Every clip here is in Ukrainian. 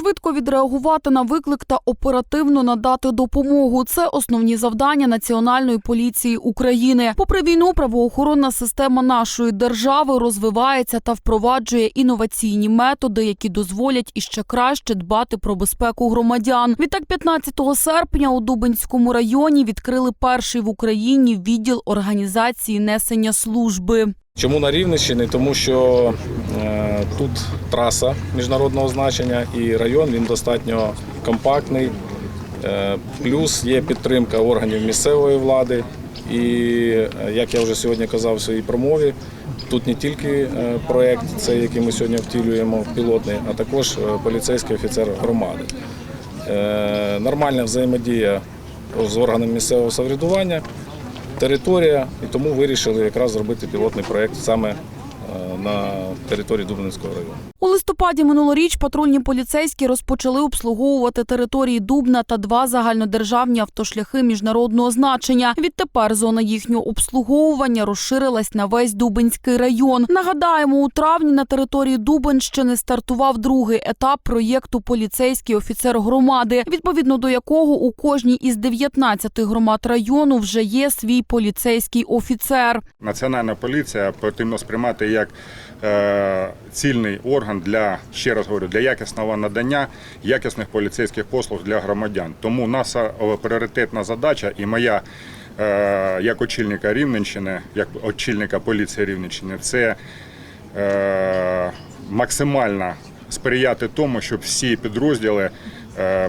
Швидко відреагувати на виклик та оперативно надати допомогу це основні завдання Національної поліції України. Попри війну, правоохоронна система нашої держави розвивається та впроваджує інноваційні методи, які дозволять іще краще дбати про безпеку громадян. Відтак, 15 серпня у Дубинському районі відкрили перший в Україні відділ організації несення служби. Чому на Рівненщині? Тому що е, тут траса міжнародного значення і район він достатньо компактний. Е, плюс є підтримка органів місцевої влади. І е, як я вже сьогодні казав в своїй промові, тут не тільки проєкт, цей, який ми сьогодні втілюємо, пілотний, а також поліцейський офіцер громади. Нормальна взаємодія з органами місцевого самоврядування територія, і тому вирішили якраз зробити пілотний проєкт саме на території Дубнинського району. У листопаді минулоріч патрульні поліцейські розпочали обслуговувати території Дубна та два загальнодержавні автошляхи міжнародного значення. Відтепер зона їхнього обслуговування розширилась на весь Дубинський район. Нагадаємо, у травні на території Дубенщини стартував другий етап проєкту Поліцейський офіцер громади, відповідно до якого у кожній із 19 громад району вже є свій поліцейський офіцер. Національна поліція потрібно сприймати як е, цільний орган для ще раз говорю для якісного надання якісних поліцейських послуг для громадян. Тому наша е, пріоритетна задача і моя е, як очільника Рівненщини, як очільника поліції Рівненщини, це максимально сприяти тому, щоб всі підрозділи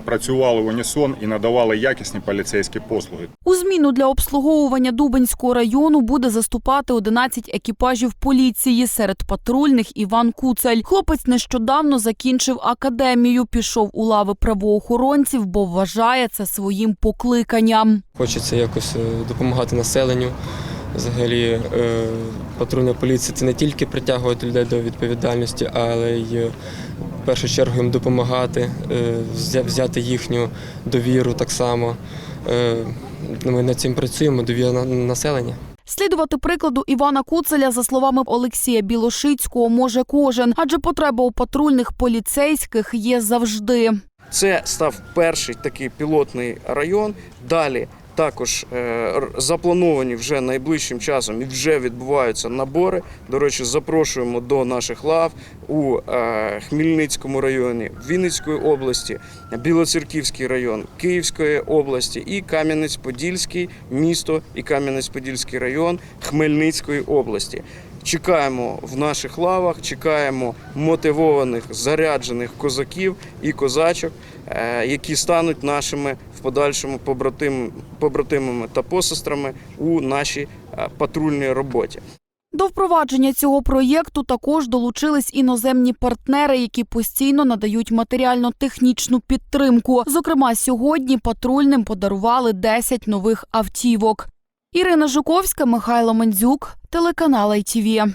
працювали в унісон і надавали якісні поліцейські послуги. У зміну для обслуговування Дубинського району буде заступати 11 екіпажів поліції. Серед патрульних Іван Куцель. Хлопець нещодавно закінчив академію, пішов у лави правоохоронців, бо вважає це своїм покликанням. Хочеться якось е, допомагати населенню. Взагалі, е, патрульна поліція це не тільки притягувати людей до відповідальності, але й е, в першу чергу їм допомагати, е, взяти їхню довіру так само. Е, Ми над цим працюємо, довіра населення. Слідувати прикладу Івана Куцеля, за словами Олексія Білошицького, може кожен, адже потреба у патрульних поліцейських є завжди. Це став перший такий пілотний район. Далі також е, заплановані вже найближчим часом і вже відбуваються набори. До речі, запрошуємо до наших лав у е, Хмельницькому районі, Вінницької області, Білоцерківський район Київської області і Кам'янець-Подільський місто і Кам'янець-Подільський район Хмельницької області. Чекаємо в наших лавах, чекаємо мотивованих, заряджених козаків і козачок, е, які стануть нашими в подальшому побратим, побратимами та посестрами у нашій е, патрульній роботі. До впровадження цього проєкту також долучились іноземні партнери, які постійно надають матеріально-технічну підтримку. Зокрема, сьогодні патрульним подарували 10 нових автівок. Ірина Жуковська, Михайло Мандзюк, телеканал ITV.